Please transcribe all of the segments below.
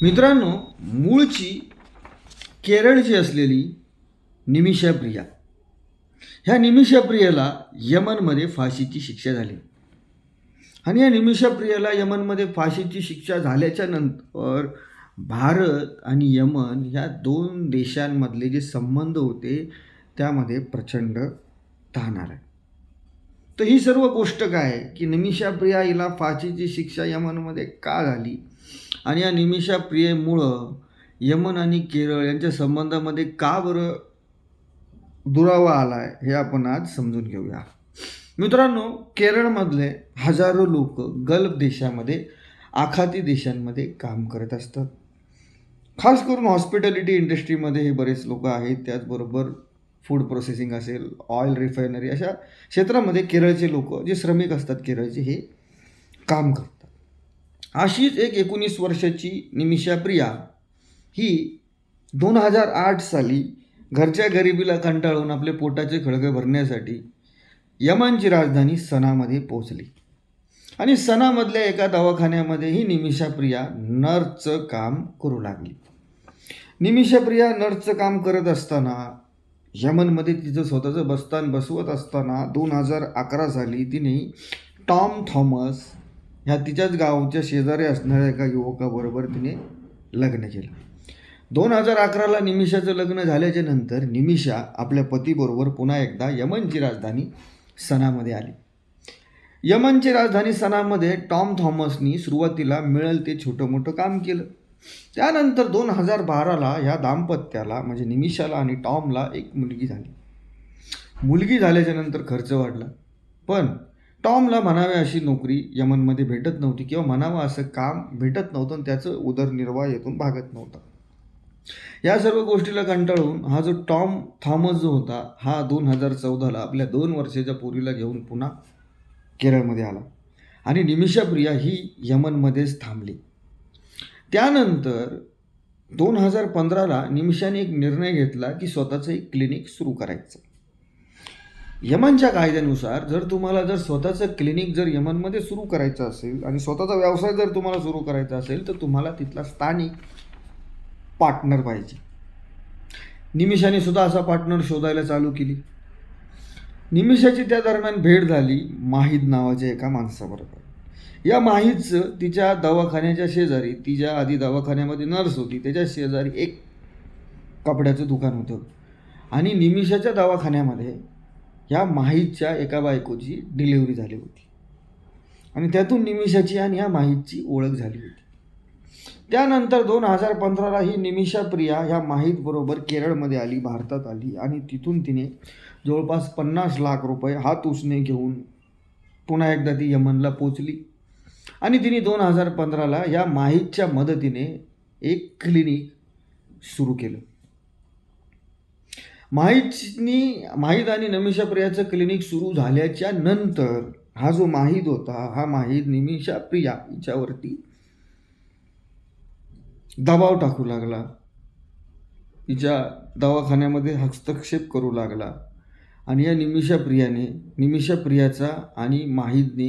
मित्रांनो मूळची केरळची असलेली निमिषा प्रिया. ह्या निमिषा प्रियेला यमनमध्ये फाशीची शिक्षा झाली. आणि या निमिषाप्रियेला यमनमध्ये फाशीची शिक्षा झाल्याच्यानंतर भारत आणि यमन ह्या दोन देशांमधले जे संबंध होते त्यामध्ये प्रचंड ताण आला तर ही सर्व गोष्ट काय आहे? की निमिषा प्रिया हिला फाशीची शिक्षा यमनमध्ये का झाली? आणि या निमिषा प्रियेमुळं यमन आणि केरळ यांच्या संबंधामध्ये का बरं दुरावा आला आहे हे आपण आज समजून घेऊया. मित्रांनो केरळमधले हजारो लोक गल्फ देशामध्ये आखाती देशांमध्ये काम करत असतात. खास करून हॉस्पिटॅलिटी इंडस्ट्रीमध्ये हे बरेच लोक आहेत. त्याचबरोबर फूड प्रोसेसिंग असेल ऑइल रिफायनरी अशा क्षेत्रामध्ये केरळचे लोक जे श्रमिक असतात केरळचे हे काम करतात. अशीच एक एकोणीस वर्षाची निमिषा प्रिया ही दोन हजार आठ साली घरच्या गरिबीला कंटाळून आपले पोटाचे खळगे भरण्यासाठी यमनची राजधानी सनामध्ये पोहोचली. आणि सनामधल्या एका दवाखान्यामध्ये ही निमिषा प्रिया नर्सचं काम करू लागली. निमिषा प्रिया नर्सचं काम करत असताना यमनमध्ये तिचं स्वतःचं बस्तान बसवत असताना दोन हजार अकरा साली तिने टॉम थॉमस ह्या तिच्याच गावच्या शेजारी असणाऱ्या एका युवकाबरोबर तिने लग्न केलं. दोन हजार अकराला निमिषाचं लग्न झाल्याच्यानंतर निमिषा आपल्या पतीबरोबर पुन्हा एकदा यमनची राजधानी सणामध्ये आली. यमनची राजधानी सणामध्ये टॉम थॉमसनी सुरुवातीला मिळेल ते छोटं मोठं काम केलं. त्यानंतर दोन हजार बाराला ह्या दाम्पत्याला म्हणजे निमिषाला आणि टॉमला एक मुलगी झाली. मुलगी झाल्याच्यानंतर खर्च वाढला. पण टॉमला म्हणावे अशी नोकरी यमनमध्ये भेटत नव्हती किंवा म्हणावं असं काम भेटत नव्हतं आणि त्याचं उदरनिर्वाह येथून भागत नव्हता. या सर्व गोष्टीला कंटाळून हा जो टॉम थॉमस जो होता हा दोन हजार चौदाला आपल्या दोन वर्षाच्या पोरीला घेऊन पुन्हा केरळमध्ये आला. आणि निमिषा प्रिया ही यमनमध्येच थांबली. त्यानंतर दोन हजार पंधराला निमिषाने एक निर्णय घेतला की स्वतःचं एक क्लिनिक सुरू करायचं. यमनच्या कायद्यानुसार जर तुम्हाला जर स्वतःचं क्लिनिक जर यमनमध्ये सुरू करायचं असेल आणि स्वतःचा व्यवसाय जर तुम्हाला सुरू करायचा असेल तर तुम्हाला तिथला स्थानिक पार्टनर पाहिजे. निमिषाने सुद्धा असा पार्टनर शोधायला चालू केली. निमिषाची त्या दरम्यान भेट झाली माहीद नावाच्या एका माणसाबरोबर. या माहीदचं तिच्या दवाखान्याच्या शेजारी तिच्या आधी दवाखान्यामध्ये नर्स होती त्याच्या शेजारी एक कपड्याचं दुकान होतं. आणि निमिषाच्या दवाखान्यामध्ये ह्या माहीतच्या एका बायकोची डिलिव्हरी झाली होती. आणि त्यातून निमिषाची आणि या माहीतची ओळख झाली होती. त्यानंतर दोन हजार पंधराला ही निमिषा प्रिया ह्या माहीतबरोबर केरळमध्ये आली भारतात आली आणि तिथून तिने जवळपास पन्नास लाख रुपये हात उसने घेऊन पुन्हा एकदा ती यमनला पोचली आणि तिने दोन हजार पंधराला या माहीतच्या मदतीने एक क्लिनिक सुरू केलं. माहीतनी माहीत आणि नमिषा प्रियाचं क्लिनिक सुरू झाल्याच्यानंतर हा जो माहीत होता हा माहीत निमिषा प्रिया हिच्यावरती दबाव टाकू लागला. तिच्या दवाखान्यामध्ये हस्तक्षेप करू लागला. आणि या निमिषा प्रियाने निमिषा प्रियाचा आणि माहीदने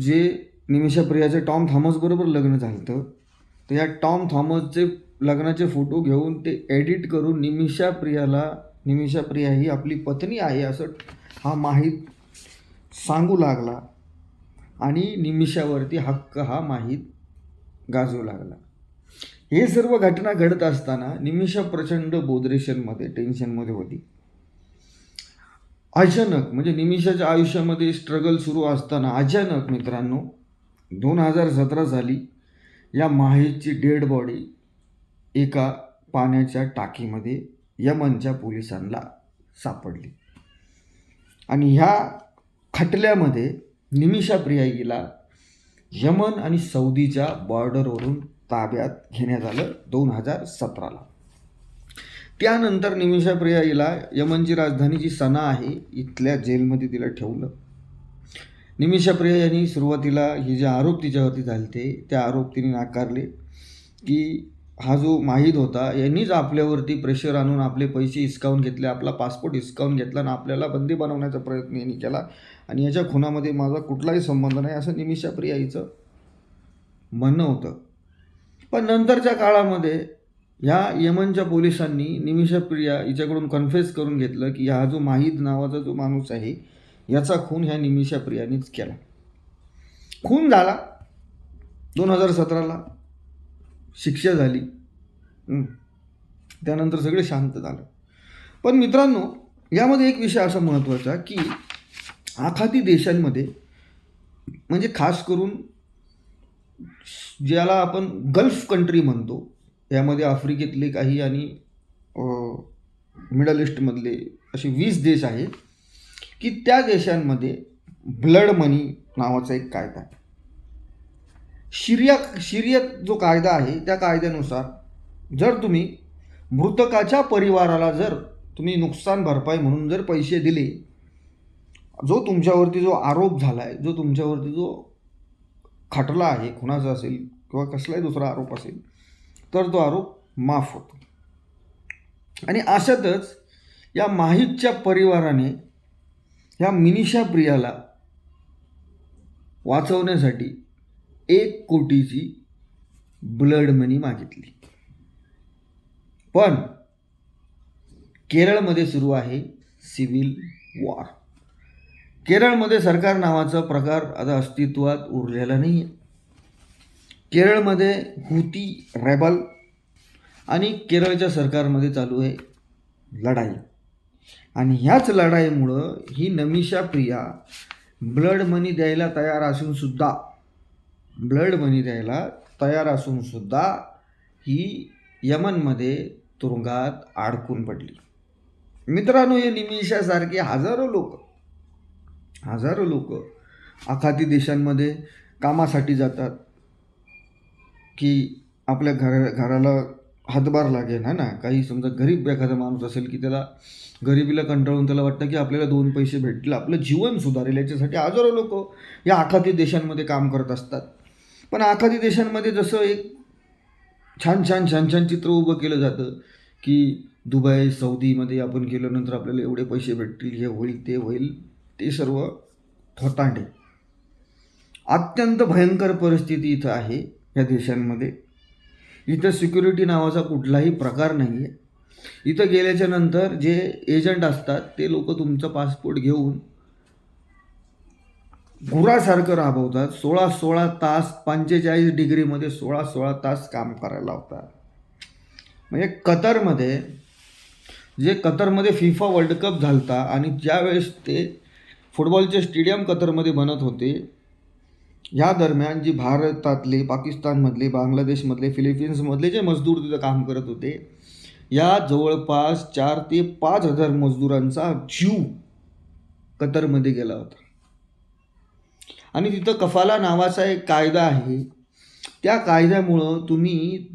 जे निमिषा प्रियाचे टॉम थॉमसबरोबर लग्न झालं तर या टॉम थॉमसचे लग्नाचे फोटो घेऊन ते एडिट करून निमिषा प्रियाला निमिषा प्रिया ही आपली पत्नी आहे असं हा माहीत सांगू लागला. आणि निमिषावरती हक्क हा माहीत गाजू लागला. हे सर्व घटना घडत असताना निमिषा प्रचंड बोदरेशनमध्ये टेन्शनमध्ये होती. अचानक म्हणजे निमिषाच्या आयुष्यामध्ये स्ट्रगल सुरू असताना अचानक मित्रांनो दोन हजार सतरा साली या माहीची डेड बॉडी एका पाण्याच्या टाकीमध्ये यमनच्या पोलिसांना सापडली. आणि ह्या खटल्यामध्ये निमिषा प्रियाईला यमन आणि सौदीच्या बॉर्डरवरून ताब्यात घेण्यात आलं दोन हजार सतराला. त्यानंतर निमिषा प्रिया हिला यमनची राजधानी जी सना आहे इथल्या जेलमध्ये तिला ठेवलं. निमिषा प्रिया यांनी सुरुवातीला हे जे आरोप तिच्यावरती झाले त्या आरोप तिने नाकारले की हा जो माहीत होता यांनीच आपल्यावरती प्रेशर आणून आपले पैसे हिसकावून घेतले आपला पासपोर्ट हिसकावून घेतला आणि आपल्याला बंदी बनवण्याचा प्रयत्न यांनी केला. आणि याच्या खुनामध्ये माझा कुठलाही संबंध नाही असं निमिषा प्रिया हिचं म्हणणं होतं. पण नंतरच्या काळामध्ये ह्या यमनच्या पोलिसांनी निमिषा प्रिया हिच्याकडून कन्फेस करून घेतलं की हा जो माहीद नावाचा जो माणूस आहे याचा खून ह्या निमिषा प्रियानेच केला. खून झाला दोन हजार सतराला. शिक्षा झाली. त्यानंतर सगळे शांत झालं. पण मित्रांनो यामध्ये एक विषय असा महत्त्वाचा की आखाती देशांमध्ये म्हणजे खास करून ज्याला आपण गल्फ कंट्री म्हणतो यामध्ये आफ्रिकेतले काही आणि मिडल ईस्टमधले असे वीस देश आहेत की त्या देशांमध्ये ब्लड मनी नावाचा एक कायदा आहे. शिर्या शिर्यत जो कायदा आहे त्या कायद्यानुसार जर तुम्ही मृतकाच्या परिवाराला जर तुम्ही नुकसान भरपाई म्हणून जर पैसे दिले जो तुमच्यावरती जो आरोप झाला आहे जो तुमच्यावरती जो खटला आहे खुणाचा असेल किंवा कसलाही दुसरा आरोप असेल तर तो आरोप माफ होतो. आणि अशातच या माहीतच्या परिवाराने ह्या मिनिशा प्रियाला वाचवण्यासाठी एक कोटीची ब्लड मनी मागितली. पण केरळमध्ये सुरू आहे सिव्हिल वॉर केरळमध्ये सरकार नावाचा प्रकार आता अस्तित्वात उरलेला नाही आहे केरळमध्ये हुती रेबल आणि केरळच्या सरकारमध्ये चालू आहे लढाई. आणि ह्याच लढाईमुळं ही नमिषा प्रिया ब्लड मनी द्यायला तयार असूनसुद्धा ब्लड मनी द्यायला तयार असून सुद्धा ही यमनमध्ये तुरुंगात अडकून पडली. मित्रांनो हे निमिषासारखे हजारो लोक हजारो लोक आखाती देशांमध्ये कामासाठी जातात की आपल्या घर घराला हातभार लागेल हा ना? काही समजा गरीब एखादा माणूस असेल की त्याला गरिबीला कंटाळून त्याला वाटतं की आपल्याला दोन पैसे भेटतील आपलं जीवन सुधारेल याच्यासाठी हजारो लोक या आखाती देशांमध्ये काम करत असतात. पण आखादी देशांमध्ये जसं एक छान छान छान छान चित्र उभं केलं जातं की दुबई सौदीमध्ये आपण गेल्यानंतर आपल्याला एवढे पैसे भेटतील हे होईल ते होईल ते सर्व थोतांडे. अत्यंत भयंकर परिस्थिती इथं आहे या देशांमध्ये. इथं सिक्युरिटी नावाचा कुठलाही प्रकार नाही आहे इथं गेल्याच्यानंतर जे एजंट असतात ते लोक तुमचा पासपोर्ट घेऊन गुरासारखं राबवतात. सोळा सोळा तास पंचेचाळीस डिग्रीमध्ये सोळा सोळा तास काम करायला लावतात. म्हणजे कतरमध्ये जे कतरमध्ये फिफा वर्ल्ड कप झालता आणि ज्यावेळेस ते फुटबॉलचे स्टेडियम कतरमध्ये बनत होते या दरम्यान जी भारतातले पाकिस्तानमधले बांगलादेशमधले फिलिपिन्समधले जे मजदूर तिथं काम करत होते या जवळपास चार ते पाच हजार मजदूरांचा जीव कतरमध्ये गेला होता. आणि तिथं कफाला नावाचा एक कायदा आहे. त्या कायद्यामुळं तुम्ही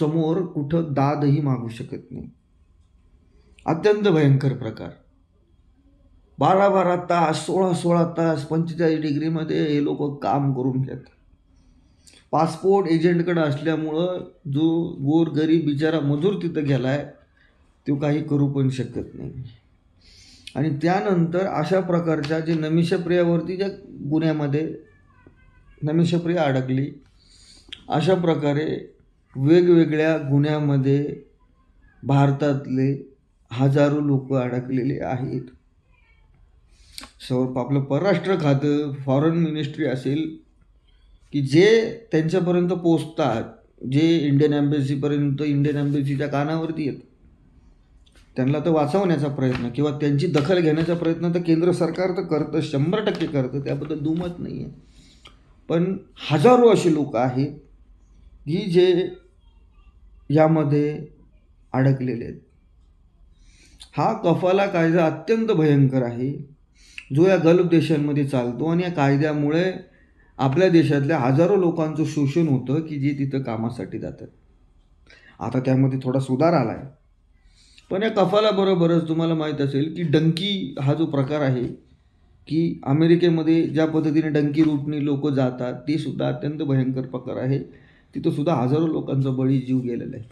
समोर कुठं दादही मागू शकत नाही. अत्यंत भयंकर प्रकार. बारा बारा तास सोळा सोळा तास पंचेचाळीस डिग्रीमध्ये हे लोक काम करून घेतात. पासपोर्ट एजंटकडं असल्यामुळं जो गोर गरीब बिचारा मजूर तिथं गेला आहे तो काही करू पण शकत नाही. आणि त्यानंतर अशा प्रकारच्या जे नमिषप्रियावरती ज्या गुन्ह्यामध्ये नमिषप्रिया अडकली अशा प्रकारे वेगवेगळ्या गुन्ह्यामध्ये भारतातले हजारो लोक अडकलेले आहेत. सो आपलं परराष्ट्र खातं फॉरेन मिनिस्ट्री असेल की जे त्यांच्यापर्यंत पोचतात जे इंडियन ॲम्बेसीपर्यंत इंडियन ॲम्बेसीच्या कानावरती येतं त्यांना तर वाचवण्याचा प्रयत्न किंवा त्यांची दखल घेण्याचा प्रयत्न तर केंद्र सरकार तर करतं शंभर टक्के करतं त्याबद्दल दुमत नाही आहे पण हजारो असे लोक आहेत की जे यामध्ये अडकलेले आहेत. हा कफाला कायदा अत्यंत भयंकर आहे. जो या गल्फ देशांमध्ये चालतो आणि या कायद्यामुळे आपल्या देशातल्या हजारो लोकांचं शोषण होतं की जे तिथं कामासाठी जातात. आता त्यामध्ये थोडा सुधार आला आहे पण या कफालाबरोबरच तुम्हाला माहीत असेल की डंकी हा जो प्रकार आहे की अमेरिकेमध्ये ज्या पद्धतीने डंकी रूटने लोक जातात ते सुद्धा अत्यंत भयंकर प्रकार आहे. तिथं सुद्धा हजारो लोकांचा बळी जीव गेलेला आहे.